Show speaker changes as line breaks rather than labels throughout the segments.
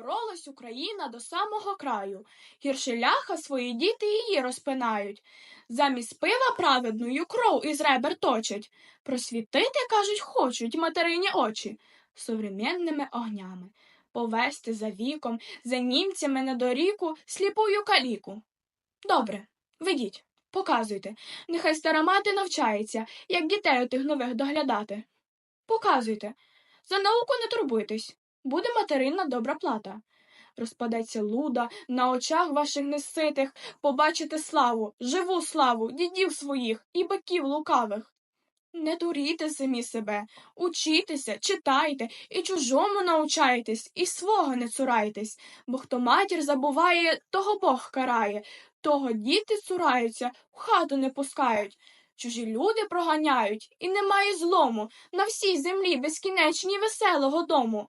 Боролась Україна до самого краю. Гірше ляха свої діти її розпинають. Замість пива праведною кров із ребер точать. Просвітити, кажуть, хочуть материні очі современними огнями. Повести за віком, за німцями на доріку сліпую каліку. Добре, ведіть, показуйте. Нехай стара мати навчається, як дітей отих нових доглядати. Показуйте. За науку не турбуйтесь. Буде материнна добра плата. Розпадеться луда на очах ваших неситих, побачите славу, живу славу, дідів своїх і биків лукавих. Не дурійте самі себе, учітеся, читайте, і чужому научайтесь, і свого не цурайтесь, бо хто матір забуває, того Бог карає, того діти цураються, в хату не пускають. Чужі люди проганяють, і немає злому на всій землі безкінечній веселого дому.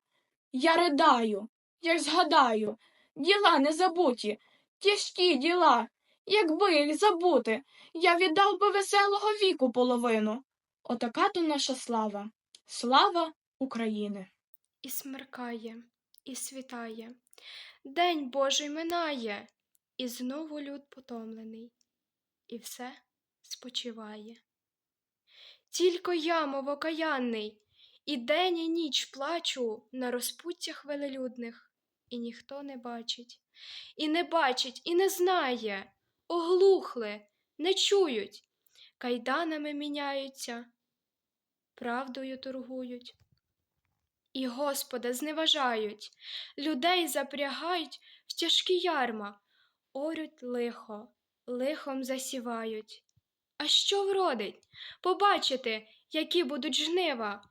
Я ридаю, як згадаю, діла незабуті, тяжкі діла, якби їх забути, я віддав би веселого віку половину. Отака то наша слава, слава України.
І смеркає, і світає, День Божий минає, і знову люд потомлений, і все спочиває. Тільки я, мов окаянний, і день, і ніч плачу на розпуттях велелюдних, і ніхто не бачить, і не бачить, і не знає, оглухли, не чують, кайданами міняються, правдою торгують. І Господа зневажають, людей запрягають в тяжкі ярма, орють лихо, лихом засівають. А що вродить? Побачите, які будуть жнива.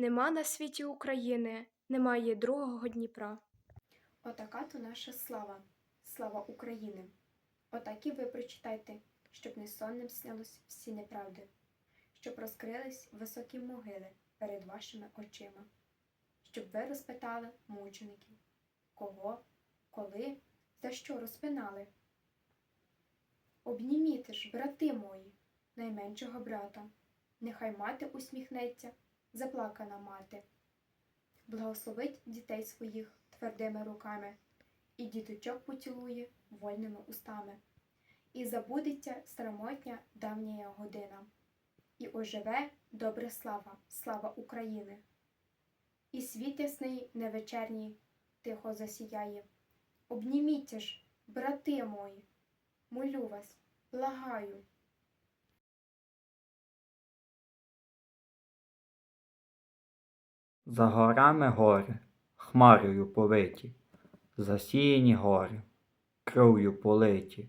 Нема на світі України, немає другого Дніпра.
Отака то наша слава, слава України. Отак і ви прочитайте, щоб не сонним снилось всі неправди, щоб розкрились високі могили перед вашими очима, щоб ви розпитали мучеників, кого, коли, за що розпинали. Обніміте ж, брати мої, найменшого брата, нехай мати усміхнеться, заплакана мати. Благословить дітей своїх твердими руками, і діточок поцілує вольними устами. І забудеться старомотня давня година, і оживе добра слава, слава України. І світ ясний невечерній тихо засіяє. Обніміться ж, брати мої, молю вас, благаю.
За горами гори, хмарою повиті, засіяні гори, кров'ю политі,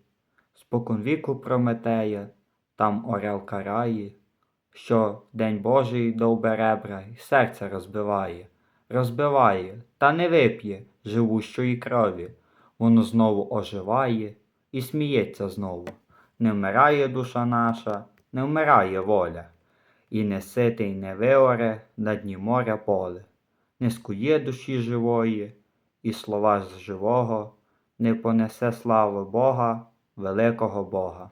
спокон віку Прометея, там орел карає, що в день Божий довбе ребра й серце розбиває, розбиває, та не вип'є живущої крові, воно знову оживає і сміється знову. Не вмирає душа наша, не вмирає воля і не ситий не виоре на дні моря поле, не скує душі живої, і слова з живого не понесе слави Бога, великого Бога.